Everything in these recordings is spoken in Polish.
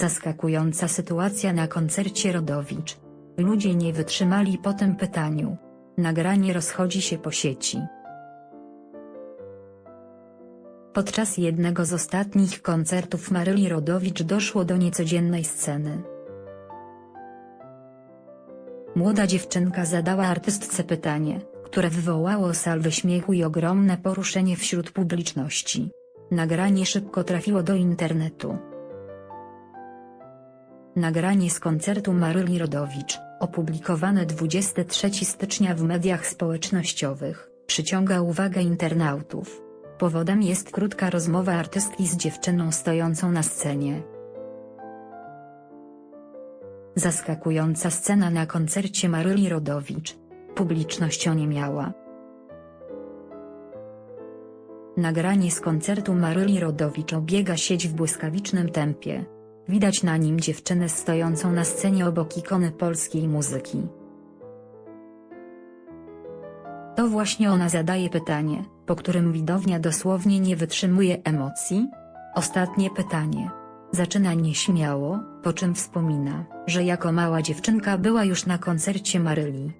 Zaskakująca sytuacja na koncercie Rodowicz. Ludzie nie wytrzymali po tym pytaniu. Nagranie rozchodzi się po sieci. Podczas jednego z ostatnich koncertów Maryli Rodowicz doszło do niecodziennej sceny. Młoda dziewczynka zadała artystce pytanie, które wywołało salwy śmiechu i ogromne poruszenie wśród publiczności. Nagranie szybko trafiło do internetu. Nagranie z koncertu Maryli Rodowicz, opublikowane 23 stycznia w mediach społecznościowych, przyciąga uwagę internautów. Powodem jest krótka rozmowa artystki z dziewczyną stojącą na scenie. Zaskakująca scena na koncercie Maryli Rodowicz. Publiczność oniemiała. Nagranie z koncertu Maryli Rodowicz obiega sieć w błyskawicznym tempie. Widać na nim dziewczynę stojącą na scenie obok ikony polskiej muzyki. To właśnie ona zadaje pytanie, po którym widownia dosłownie nie wytrzymuje emocji? Ostatnie pytanie. Zaczyna nieśmiało, po czym wspomina, że jako mała dziewczynka była już na koncercie Maryli.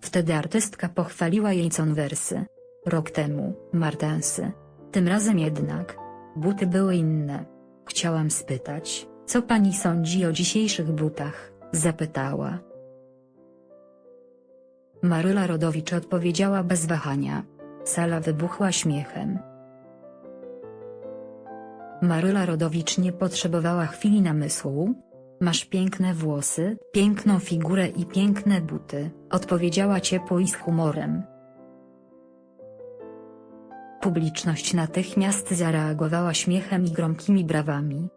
Wtedy artystka pochwaliła jej conwersy. Rok temu, martensy. Tym razem jednak. Buty były inne. Chciałam spytać, co pani sądzi o dzisiejszych butach, zapytała. Maryla Rodowicz odpowiedziała bez wahania. Sala wybuchła śmiechem. Maryla Rodowicz nie potrzebowała chwili namysłu. Masz piękne włosy, piękną figurę i piękne buty, odpowiedziała ciepło i z humorem. Publiczność natychmiast zareagowała śmiechem i gromkimi brawami.